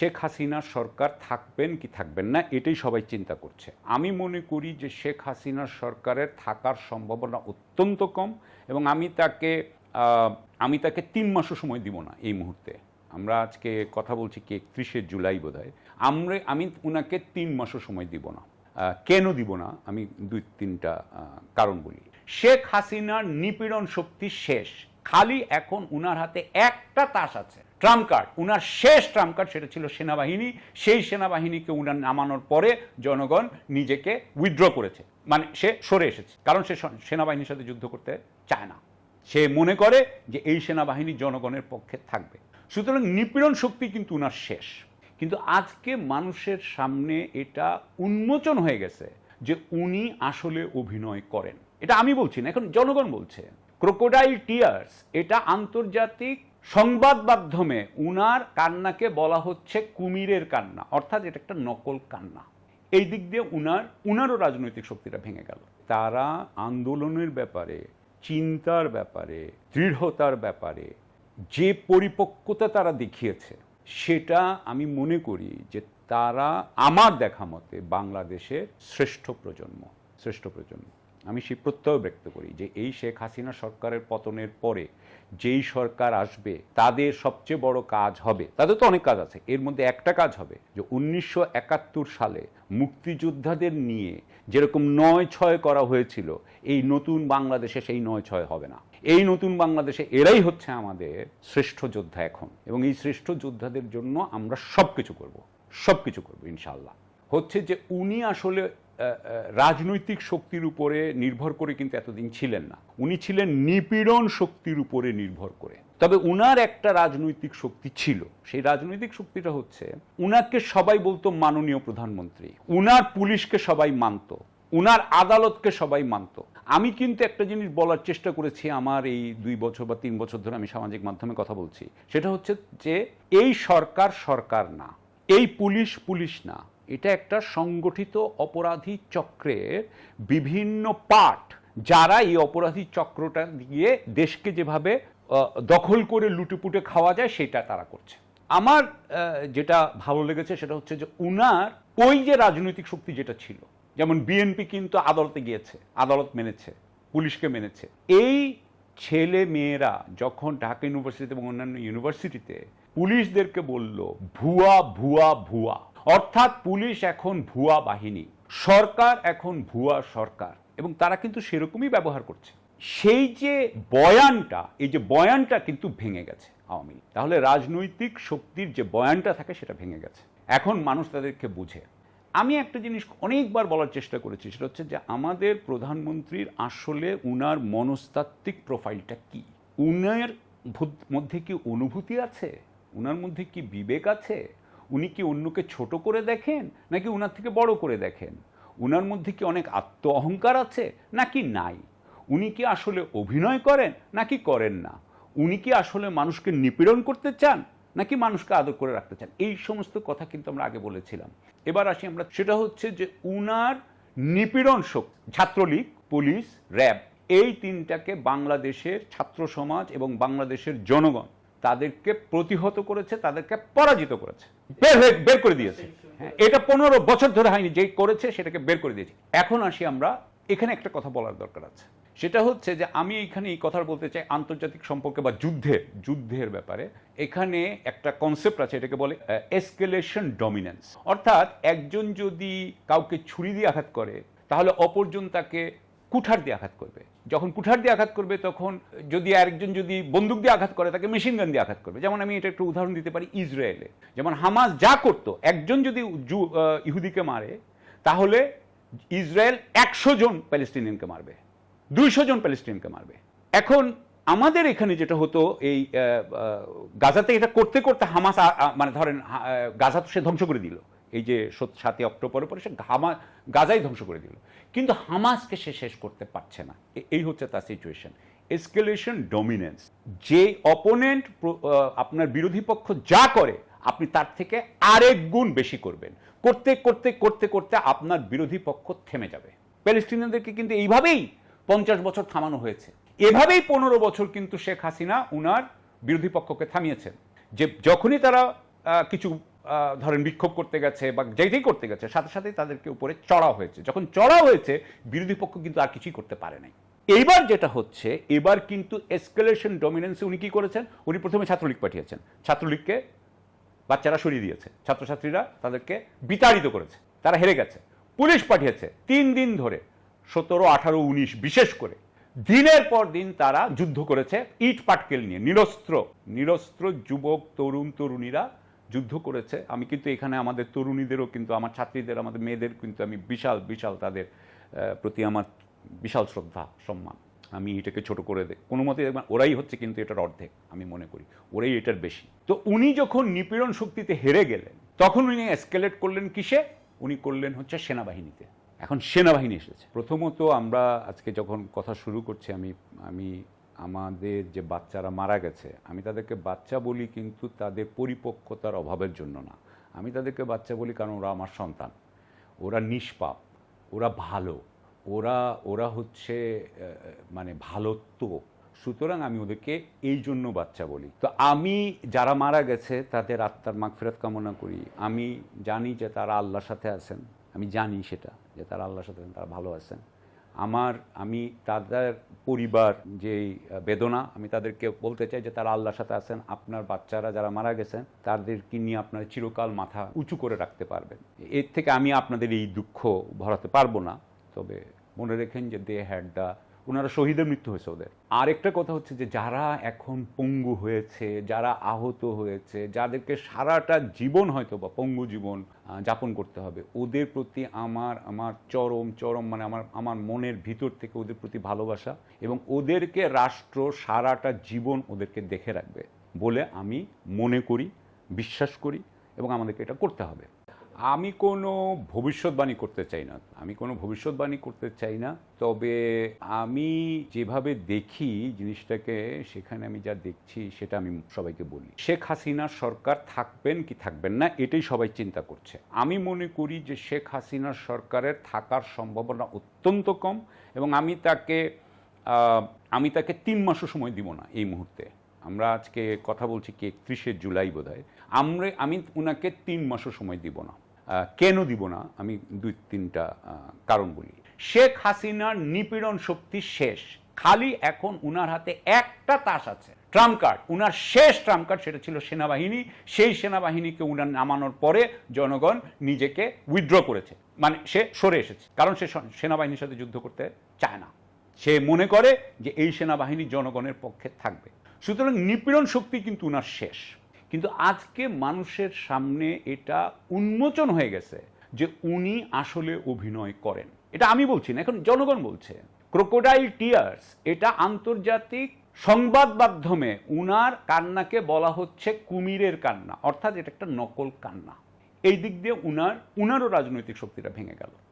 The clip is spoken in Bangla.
শেখ হাসিনার সরকার থাকবেন কি থাকবেন না, এটাই সবাই চিন্তা করছে। আমি মনে করি যে শেখ হাসিনার সরকারের থাকার সম্ভাবনা অত্যন্ত কম এবং আমি তাকে আমি তাকে তিন মাসও সময় দিব না এই মুহূর্তে। আমরা আজকে কথা বলছি কি একত্রিশে জুলাই বোধ হয় আমরা, আমি উনাকে তিন মাসও সময় দিব না। কেন দিব না? আমি দুই, তিনটা কারণ বলি। শেখ হাসিনার নিপীড়ন শক্তি শেষ। খালি এখন উনার হাতে একটা তাস আছে। Trump card. উনার শেষ ট্রাম্প কার্ড সেটা ছিল সেনাবাহিনী। সেই সেনাবাহিনীকে উনার নামানোর পরে জনগণ নিজেকে উইথড্র করেছে। মানে সে সরে এসেছে। কারণ সে সেনাবাহিনীর সাথে যুদ্ধ করতে চায় না। সে মনে করে যে এই সেনাবাহিনী জনগণের পক্ষে থাকবে। সুতরাং নিপীড়ন শক্তি কিন্তু উনার শেষ। কিন্তু আজকে মানুষের সামনে এটা উন্মোচন হয়ে গেছে যে উনি আসলে অভিনয় করেন। এটা আমি বলছি না, এখন জনগণ বলছে। ক্রোকোডাইল টিয়ার্স এটা আন্তর্জাতিক সংবাদ মাধ্যমে উনার কান্নাকে বলা হচ্ছে কুমিরের কান্না, অর্থাৎ এটা একটা নকল কান্না। এই দিক দিয়ে উনার, উনারও রাজনৈতিক শক্তিটা ভেঙে গেল। তারা আন্দোলনের ব্যাপারে, চিন্তার ব্যাপারে, দৃঢ়তার ব্যাপারে যে পরিপক্কতা তারা দেখিয়েছে, সেটা আমি মনে করি যে তারা আমার দেখা মতে বাংলাদেশের শ্রেষ্ঠ প্রজন্ম শ্রেষ্ঠ প্রজন্ম। আমি সেই প্রত্যয় ব্যক্ত করি যে এই শেখ হাসিনা সরকারের পতনের পরে যেই সরকার আসবে, তাদের সবচেয়ে বড় কাজ হবে, তাদের তো অনেক কাজ আছে, এর মধ্যে একটা কাজ হবে যে উনিশশো একাত্তর সালে মুক্তিযোদ্ধাদের নিয়ে যেরকম নয় ছয় করা হয়েছিল, এই নতুন বাংলাদেশে সেই নয় ছয় হবে না। এই নতুন বাংলাদেশে এরাই হচ্ছে আমাদের শ্রেষ্ঠ যোদ্ধা এখন, এবং এই শ্রেষ্ঠ যোদ্ধাদের জন্য আমরা সব কিছু করব সব কিছু করব ইনশাল্লাহ হচ্ছে যে উনি আসলে রাজনৈতিক শক্তির উপরে নির্ভর করে কিন্তু এতদিন ছিলেন না। উনি ছিলেন নিপীড়ন শক্তির উপরে নির্ভর করে। তবে উনার একটা রাজনৈতিক শক্তি ছিল। সেই রাজনৈতিক শক্তিটা হচ্ছে, উনাকে সবাই বলতো মাননীয় প্রধানমন্ত্রী। উনার পুলিশকে সবাই মানতো। উনার আদালতকে সবাই মানত। আমি কিন্তু একটা জিনিস বলার চেষ্টা করেছি আমার এই দুই বছর বা তিন বছর ধরে আমি সামাজিক মাধ্যমে কথা বলছি। সেটা হচ্ছে যে, এই সরকার সরকার না। এই পুলিশ পুলিশ না। এটা একটা সংগঠিত অপরাধী চক্রের বিভিন্ন পার্ট। যারা এই অপরাধী চক্রটা দিয়ে দেশকে যেভাবে দখল করে লুটেপুটে খাওয়া যায়, সেটা তারা করছে। আমার যেটা ভালো লেগেছে সেটা হচ্ছে যে উনার ওই যে রাজনৈতিক শক্তি যেটা ছিল, যেমন বিএনপি কিন্তু আদালতে গিয়েছে, আদালত মেনেছে, পুলিশকে মেনেছে। এই ছেলে মেয়েরা যখন ঢাকা ইউনিভার্সিটিতে এবং অন্যান্য ইউনিভার্সিটিতে পুলিশদেরকে বলল, ভুয়া ভুয়া ভুয়া। অর্থাৎ পুলিশ এখন ভুয়া বাহিনী, সরকার এখন ভুয়া সরকার, এবং তারা কিন্তু সেরকমই ব্যবহার করছে। সেই যে বয়ানটা, এই যে বয়ানটা কিন্তু ভেঙে গেছে আওয়ামী লীগ। তাহলে রাজনৈতিক শক্তির যে বয়ানটা থাকে সেটা ভেঙে গেছে। এখন মানুষ তাদেরকে বুঝে। আমি একটা জিনিস অনেকবার বলার চেষ্টা করেছি, সেটা হচ্ছে যে আমাদের প্রধানমন্ত্রীর আসলে উনার মনস্তাত্ত্বিক প্রোফাইলটা কি? উনার মধ্যে কি অনুভূতি আছে? উনার মধ্যে কি বিবেক আছে? উনি কি অন্যকে ছোট করে দেখেন, নাকি উনার থেকে বড় করে দেখেন? উনার মধ্যে কি অনেক আত্ম অহংকার আছে, নাকি নাই? উনি কি আসলে অভিনয় করেন, নাকি করেন না? উনি কি আসলে মানুষকে নিপীড়ন করতে চান, নাকি মানুষকে আদর করে রাখতে চান? এই সমস্ত কথা কিন্তু আমরা আগে বলেছিলাম। এবার আসি আমরা, সেটা হচ্ছে যে উনার নিপীড়ন শক্তি ছাত্রলীগ, পুলিশ, র্যাব, এই তিনটাকে বাংলাদেশের ছাত্র সমাজ এবং বাংলাদেশের জনগণ তাদেরকে প্রতিহত করেছে, তাদেরকে পরাজিত করেছে। বের হয়ে, বের করে দিয়েছে। হ্যাঁ এটা পনেরো বছর ধরে হয়নি যে করেছে সেটাকে বের করে দিয়েছে। এখন আসি আমরা, এখানে একটা কথা বলার দরকার আছে। সেটা হচ্ছে যে আমি এখানে এই কথা বলতে চাই আন্তর্জাতিক সম্পর্কে বা যুদ্ধের যুদ্ধের ব্যাপারে। এখানে একটা কনসেপ্ট আছে, এটাকে বলে এসকেলেশন ডমিনেন্স অর্থাৎ একজন যদি কাউকে ছুরি দিয়ে আঘাত করে, তাহলে অপরজন তাকে কুঠার দিয়ে আঘাত করবে। যখন কুঠার দিয়ে আঘাত করবে, তখন যদি আরেকজন যদি বন্দুক দিয়ে আঘাত করে, তাকে মেশিন গান দিয়ে আঘাত করবে। যেমন আমি এটা একটু উদাহরণ দিতে পারি ইসরায়েলে। যেমন হামাস যা করতো, একজন যদি ইহুদিকে মারে, তাহলে ইসরায়েল একশো জন প্যালেস্টিনিয়ানকে মারবে। দুইশো জন প্যালেস্টিনিয়ানকে মারবে। এখন আমাদের এখানে যেটা হতো, এই গাজাতে এটা করতে করতে হামাস মানে ধরেন গাজা তো সে ধ্বংস করে দিল। এই যে সাতই অক্টোবরের পরে সে হামা গাজাই ধ্বংস করে দিল। কিন্তু হামাসকে সে শেষ করতে পারছে না। এই হচ্ছে তার সিচুয়েশন এসকেলেশন ডমিনেন্স যে অপোনেন্ট আপনার বিরোধী পক্ষ যা করে, আপনি তার থেকে আরেক গুণ বেশি করবেন। করতে করতে করতে করতে আপনার বিরোধী পক্ষ থেমে যাবে। প্যালেস্টিনিয়ানদেরকে কিন্তু এইভাবেই পঞ্চাশ বছর থামানো হয়েছে। এভাবেই পনেরো বছর কিন্তু শেখ হাসিনা উনার বিরোধী পক্ষকে থামিয়েছেন। যে যখনই তারা কিছু ধরেন বিক্ষোভ করতে গেছে বা যেটাই করতে গেছে, সাথে সাথেই তাদেরকে উপরে চড়া হয়েছে। যখন চড়া হয়েছে, বিরোধী পক্ষ কিন্তু আর কিছুই করতে পারে নাই। এইবার যেটা হচ্ছে, এবার কিন্তু এসকেলেশন ডমিনেন্সে উনি কি করেছেন? উনি প্রথমে ছাত্রলীগ পাঠিয়েছেন। ছাত্রলীগকে বাচ্চারা সরিয়ে দিয়েছে। ছাত্রছাত্রীরা তাদেরকে বিতাড়িত করেছে। তারা হেরে গেছে। পুলিশ পাঠিয়েছে তিন দিন ধরে, সতেরো, আঠারো, উনিশ, বিশেষ করে। দিনের পর দিন তারা যুদ্ধ করেছে ইট পাটকেল নিয়ে। নিরস্ত্র নিরস্ত্র যুবক, তরুণ, তরুণীরা যুদ্ধ করেছে। আমি কিন্তু এখানে আমাদের তরুণীদেরও কিন্তু, আমার ছাত্রীদের, আমাদের মেয়েদের কিন্তু আমি বিশাল বিশাল তাদের প্রতি আমার বিশাল শ্রদ্ধা, সম্মান। আমি এটাকে ছোট করে দেয় কোনো মতে দেখবেন ওরাই হচ্ছে কিন্তু এটার অর্ধেক, আমি মনে করি। ওরাই এটার বেশি। তো উনি যখন নিপীড়ন শক্তিতে হেরে গেলেন, তখন উনি এসকেলেট করলেন কিসে? উনি করলেন হচ্ছে সেনাবাহিনীতে। এখন সেনাবাহিনী এসেছে। প্রথমত আমরা আজকে যখন কথা শুরু করছি, আমি আমি আমাদের যে বাচ্চারা মারা গেছে, আমি তাদেরকে বাচ্চা বলি কিন্তু তাদের পরিপক্কতার অভাবের জন্য না। আমি তাদেরকে বাচ্চা বলি কারণ ওরা আমার সন্তান। ওরা নিষ্পাপ, ওরা ভালো, ওরা ওরা হচ্ছে মানে ভালোত্ব। সুতরাং আমি ওদেরকে এই জন্য বাচ্চা বলি। তো আমি যারা মারা গেছে, তাদের আত্মার মাগফিরাত কামনা করি। আমি জানি যে তারা আল্লাহর সাথে আছেন। আমি জানি সেটা, যে তারা আল্লাহর সাথে আছেন, তারা ভালো আছেন। আমার, আমি তাদের পরিবার যেই বেদনা, আমি তাদেরকে বলতে চাই যে তারা আল্লাহর সাথে আছেন, আপনার বাচ্চারা যারা মারা গেছেন, তাদেরকে নিয়ে আপনার চিরকাল মাথা উঁচু করে রাখতে পারবেন। এর থেকে আমি আপনাদের এই দুঃখ ভরাতে পারব না, তবে মনে রেখেন যে দে হ্যাড দ্য ওনারা শহীদের মৃত্যু হয়েছে ওদের। আরেকটা কথা হচ্ছে যে যারা এখন পঙ্গু হয়েছে, যারা আহত হয়েছে, যাদেরকে সারাটা জীবন হয়তো বা পঙ্গু জীবন যাপন করতে হবে, ওদের প্রতি আমার আমার চরম চরম মানে আমার আমার মনের ভিতর থেকে ওদের প্রতি ভালোবাসা এবং ওদেরকে রাষ্ট্র সারাটা জীবন ওদেরকে দেখে রাখবে বলে আমি মনে করি, বিশ্বাস করি এবং আমাদেরকে এটা করতে হবে। আমি কোনো ভবিষ্যৎবাণী করতে চাই না। আমি কোনো ভবিষ্যৎবাণী করতে চাই না। তবে আমি যেভাবে দেখি জিনিসটাকে, সেখানে আমি যা দেখছি, সেটা আমি সবাইকে বলি। শেখ হাসিনার সরকার থাকবেন কি থাকবেন না, এটাই সবাই চিন্তা করছে। আমি মনে করি যে শেখ হাসিনার সরকারের থাকার সম্ভাবনা অত্যন্ত কম এবং আমি তাকে আমি তাকে তিন মাসও সময় দিব না এই মুহূর্তে। আমরা আজকে কথা বলছি কি একত্রিশে জুলাই বোধ হয় আমরা, আমি ওনাকে তিন মাসও সময় দিব না। কেন দিব না? আমি দুই, তিনটা কারণ বলি। শেখ হাসিনার নিপীড়ন শক্তি শেষ। খালি এখন উনার হাতে একটা তাস আছে, ট্রাম্প কার্ড। উনার শেষ ট্রাম্প কার্ড সেটা ছিল সেনাবাহিনী। সেই সেনাবাহিনীকে উনার নামানোর পরে জনগণ নিজেকে উইথড্র করেছে। মানে সে সরে এসেছে। কারণ সে সেনাবাহিনীর সাথে যুদ্ধ করতে চায় না। সে মনে করে যে এই সেনাবাহিনী জনগণের পক্ষে থাকবে। সুতরাং নিপীড়ন শক্তি কিন্তু উনার শেষ। কিন্তু আজকে মানুষের সামনে এটা উন্মোচন হয়ে গেছে যে উনি আসলে অভিনয় করেন। এটা আমি বলছি না, এখন জনগণ বলছে। ক্রোকোডাইল টিয়ার্স এটা আন্তর্জাতিক সংবাদ মাধ্যমে উনার কান্নাকে বলা হচ্ছে কুমিরের কান্না, অর্থাৎ এটা একটা নকল কান্না। এই দিক দিয়ে উনার, উনারও রাজনৈতিক শক্তিটা ভেঙে গেল।